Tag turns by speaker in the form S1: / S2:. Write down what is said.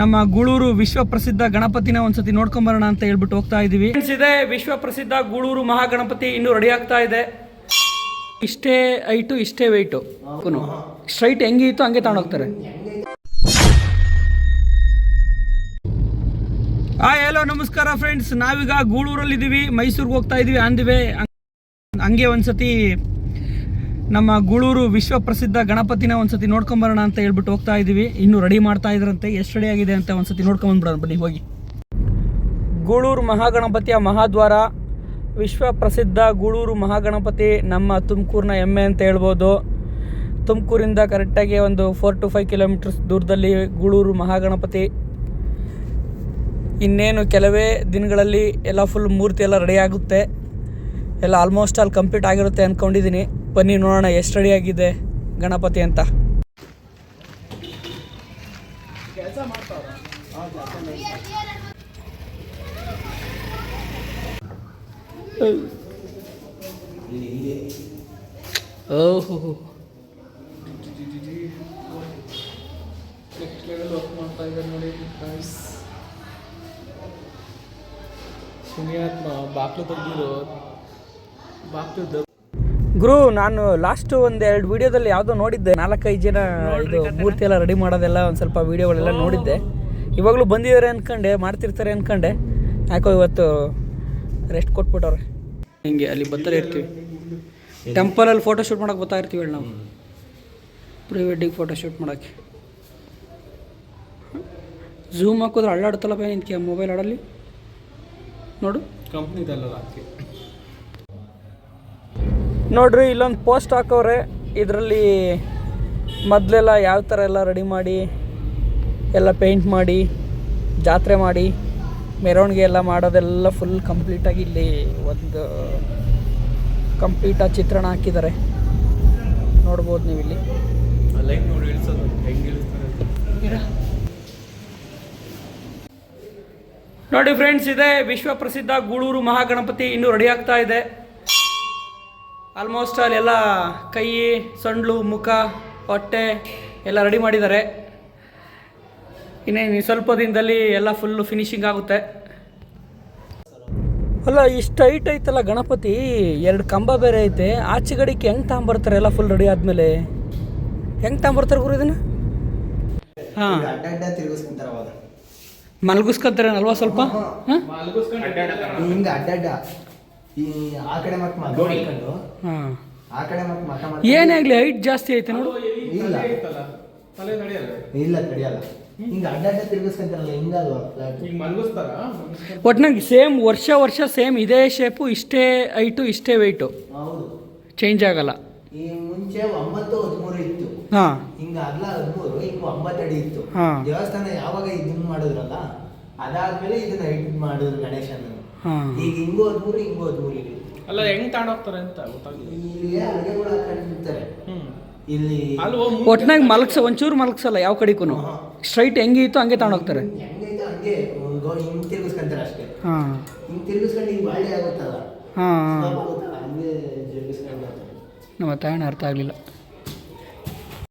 S1: ನಮ್ಮ ಗೂಳೂರು ವಿಶ್ವ ಪ್ರಸಿದ್ಧ ಗಣಪತಿನ ಒಂದ್ಸತಿ ನೋಡ್ಕೊಂಬರೋಣ ಅಂತ ಹೇಳ್ಬಿಟ್ಟು ಹೋಗ್ತಾ ಇದೀವಿ. ಇದೆ ವಿಶ್ವ ಪ್ರಸಿದ್ಧ ಗೂಳೂರು ಮಹಾಗಣಪತಿ ಇನ್ನು ರೆಡಿ ಆಗ್ತಾ ಇದೆ. ಇಷ್ಟೇ ಹೈಟು ಇಷ್ಟೇ ವೆಯ್ಟು ಸ್ಟ್ರೈಟ್ ಹೆಂಗೆ ಇತ್ತು ಹಂಗೆ ತಗೊಂಡೋಗ್ತಾರೆ ಹಾಯ್ ಹಲೋ ನಮಸ್ಕಾರ ಫ್ರೆಂಡ್ಸ್ ನಾವೀಗ ಗೂಳೂರಲ್ಲಿ ಇದ್ದೀವಿ ಮೈಸೂರಿಗೆ ಹೋಗ್ತಾ ಇದೀವಿ ಅಂದಿವೆ ಹಂಗೆ ಒಂದ್ಸತಿ ನಮ್ಮ ಗೂಳೂರು ವಿಶ್ವ ಪ್ರಸಿದ್ಧ ಗಣಪತಿನ ಒಂದ್ಸತಿ ನೋಡ್ಕೊಂಬರೋಣ ಅಂತ ಹೇಳ್ಬಿಟ್ಟು ಹೋಗ್ತಾ ಇದೀವಿ. ಇನ್ನು ರೆಡಿ ಮಾಡ್ತಾ ಇದ್ರಂತೆ, ಎಷ್ಟು ರೆಡಿ ಆಗಿದೆ ಅಂತ ಒಂದ್ಸತಿ ನೋಡ್ಕೊಂಬಂದ್ಬಿಡೋಣ ಬನ್ನಿ, ಹೋಗಿ. ಗೂಳೂರು ಮಹಾಗಣಪತಿಯ ಮಹಾದ್ವಾರ, ವಿಶ್ವ ಪ್ರಸಿದ್ಧ ಗೂಳೂರು ಮಹಾಗಣಪತಿ ನಮ್ಮ ತುಮಕೂರಿನ ಹೆಮ್ಮೆ ಅಂತ ಹೇಳ್ಬೋದು. ತುಮಕೂರಿಂದ ಕರೆಕ್ಟಾಗಿ ಒಂದು ಫೋರ್ ಟು ಫೈವ್ ಕಿಲೋಮೀಟರ್ಸ್ ದೂರದಲ್ಲಿ ಗೂಳೂರು ಮಹಾಗಣಪತಿ. ಇನ್ನೇನು ಕೆಲವೇ ದಿನಗಳಲ್ಲಿ ಎಲ್ಲ ಫುಲ್ ಮೂರ್ತಿ ಎಲ್ಲ ರೆಡಿ ಆಗುತ್ತೆ. ಎಲ್ಲ ಆಲ್ಮೋಸ್ಟ್ ಅಲ್ಲಿ ಕಂಪ್ಲೀಟ್ ಆಗಿರುತ್ತೆ ಅಂದ್ಕೊಂಡಿದ್ದೀನಿ ಬನ್ನಿ ನೋಡೋಣ ಎಷ್ಟು ರೆಡಿ ಆಗಿದೆ ಗಣಪತಿ ಅಂತ. ಓಹೋ
S2: ಪುಣ್ಯಾತ್ಮ ಬಾಕ್ಲು ತೆಗೆದಿರೋ. ಬಾಕ್ಲು
S1: ಗುರು ನಾನು ಲಾಸ್ಟ್ ಒಂದು ಎರಡು ವಿಡಿಯೋದಲ್ಲಿ ಯಾವುದೋ ನೋಡಿದ್ದೆ. ನಾಲ್ಕೈದು ಜನ ಇದು ಮೂರ್ತಿ ಎಲ್ಲ ರೆಡಿ ಮಾಡೋದೆಲ್ಲ ಒಂದು ಸ್ವಲ್ಪ ವಿಡಿಯೋಗಳೆಲ್ಲ ನೋಡಿದ್ದೆ. ಇವಾಗಲೂ ಬಂದಿದ್ದಾರೆ ಅಂದ್ಕೊಂಡೆ ಮಾಡ್ತಿರ್ತಾರೆ ಅಂದ್ಕೊಂಡೆ ಯಾಕೋ ಇವತ್ತು ರೆಸ್ಟ್ ಕೊಟ್ಬಿಟ್ಟವ್ರೆ. ಹಿಂಗೆ ಅಲ್ಲಿ ಬರ್ತಾರೆ ಇರ್ತೀವಿ. ಟೆಂಪಲಲ್ಲಿ ಫೋಟೋ ಶೂಟ್ ಮಾಡೋಕೆ ಬರ್ತಾ ಇರ್ತೀವಿ ಹೇಳಿ ನಾವು. ಪ್ರೀ ವೆಡ್ಡಿಂಗ್ ಫೋಟೋ ಶೂಟ್ ಮಾಡೋಕ್ಕೆ. ಝೂಮ್ ಹಾಕಿದ್ರೆ ಅಳ್ಳಾಡುತ್ತಲ್ಲಪ್ಪ ನಿಂತ್ಕೆ ಮೊಬೈಲ್ ಆಡಲ್ಲಿ ನೋಡು.
S2: ಕಂಪ್ನಿದಲ್ಲ
S1: ನೋಡ್ರಿ ಇಲ್ಲೊಂದು ಪೋಸ್ಟ್ ಹಾಕವ್ರೆ. ಇದರಲ್ಲಿ ಮೊದಲೆಲ್ಲ ಯಾವ ಥರ ಎಲ್ಲ ರೆಡಿ ಮಾಡಿ ಎಲ್ಲ ಪೇಂಟ್ ಮಾಡಿ ಜಾತ್ರೆ ಮಾಡಿ ಮೆರವಣಿಗೆ ಎಲ್ಲ ಮಾಡೋದೆಲ್ಲ ಫುಲ್ ಕಂಪ್ಲೀಟಾಗಿ ಇಲ್ಲಿ ಒಂದು ಕಂಪ್ಲೀಟಾಗಿ ಚಿತ್ರಣ ಹಾಕಿದ್ದಾರೆ. ನೋಡ್ಬೋದು ನೀವು ಇಲ್ಲಿ.
S2: ನೋಡಿ
S1: ಫ್ರೆಂಡ್ಸ್ ಇದೆ ವಿಶ್ವ ಪ್ರಸಿದ್ಧ ಗೂಳೂರು ಮಹಾಗಣಪತಿ ಇನ್ನೂ ರೆಡಿ ಆಗ್ತಾ ಇದೆ. ಆಲ್ಮೋಸ್ಟ್ ಅಲ್ಲೆಲ್ಲ ಕೈ ಸೊಂಡ್ಲು ಮುಖ ಹೊಟ್ಟೆ ಎಲ್ಲ ರೆಡಿ ಮಾಡಿದ್ದಾರೆ. ಇನ್ನೇನು ಸ್ವಲ್ಪ ದಿನದಲ್ಲಿ ಎಲ್ಲ ಫುಲ್ಲು ಫಿನಿಶಿಂಗ್ ಆಗುತ್ತೆ. ಅಲ್ಲ ಇಷ್ಟು ಹೈಟ್ ಐತಲ್ಲ ಗಣಪತಿ ಎರಡು ಕಂಬ ಬೇರೆ ಐತೆ. ಆಚೆ ಗಡಿಗೆ ಹೆಂಗೆ ತಗೊಂಬರ್ತಾರೆ ಎಲ್ಲ ಫುಲ್ ರೆಡಿ ಆದಮೇಲೆ? ಹೆಂಗೆ ತಗೊಂಬರ್ತಾರೆ ಗುರು ಇದನ್ನು? ಹಾಂ. ಮಲಗಿಸ್ಕೊತಾರೆ ಅಲ್ವಾ ಸ್ವಲ್ಪ ಹಾಂ
S3: ಈ ಆ ಕಡೆ ಮತ್ ಮಗ ಮಾಡ್ಕೊಂಡು.
S1: ಹಾಂ.
S3: ಆ ಕಡೆ ಮತ್ ಮಕ
S1: ಏನೇ ಆಗಲಿ ಹೈಟ್ ಜಾಸ್ತಿ ಐತೆ ನೋಡು.
S3: ಇಲ್ಲ.
S2: ತಲೆ ನಡೆಯಲ್ಲ?
S3: ಇಲ್ಲ ತಡಿಯಲ್ಲ ಹಿಂಗ ಅಡ್ಡ ಅಡ್ಡ ತಿರುಗಿಸ್ಕೊಂತಾರಲ್ಲ ಅದು ಫ್ಲಾಟ್
S2: ಈಗ ಮಲಗಿಸ್ತಾರ?
S1: ಒಟ್ನಾಗ ಸೇಮ್ ವರ್ಷ ವರ್ಷ ಸೇಮ್ ಇದೇ ಶೇಪು ಇಷ್ಟೇ ಹೈಟು ಇಷ್ಟೇ ವೆಯ್ಟು
S3: ಹೌದು.
S1: ಚೇಂಜ್ ಆಗಲ್ಲ.
S3: ಈ ಮುಂಚೆ ಒಂಬತ್ತು ಹದಿಮೂರು ಇತ್ತು.
S1: ಹಾಂ.
S3: ಹಿಂಗ ಅಲ್ಲ ಹದಿಮೂರು ಈಗ ಒಂಬತ್ತು ಅಡಿ ಇತ್ತು.
S1: ಹಾ.
S3: ದೇವಸ್ಥಾನ ಯಾವಾಗ ಇದನ್ನ ಮಾಡಿದ್ರಲ್ಲ ಅದಾದ್ಮೇಲೆ ಇದನ್ನ ಇದ್ ಮಾಡಿದ್ರು ಗಣೇಶನ ಈಗ ಹಿಂಗೋ ದೂರ ಹಿಂಗೋ ದೂರ
S2: ಅಲ್ಲ ಹೆಂಗ್ ತಗೊಂಡೋಗ್ತಾರೆ ಅಂತ
S3: ಇಲ್ಲಿ
S1: ಒಟ್ನಾಗ ಮಲಗ್ಸ ಒಂಚೂರು ಮಲಗ್ಸಲ್ಲ ಯಾವ ಕಡೆಗೂ ಸ್ಟ್ರೈಟ್ ಹೆಂಗೆ ಇತ್ತು ಹಂಗೆ ತಗೊಂಡೋಗ್ತಾರೆ
S3: ಹೆಂಗೈತೆ ಹಂಗೆ ಹಿಂಗ್ ತಿರ್ಗಿಸ್ಕೊಂತಾರೆ ಅಷ್ಟೇ.
S1: ಹಾಂ.
S3: ಹಿಂಗ್ ತಿರ್ಗಿಸ್ಕೊಂಡು ಹಿಂಗ್ ಬಾಳೆ ಆಗುತ್ತಲ್ಲ.
S1: ಹಾಂ. ನಮ್ಮ ತಾಯಣ್ಣ ಅರ್ಥ ಆಗಲಿಲ್ಲ.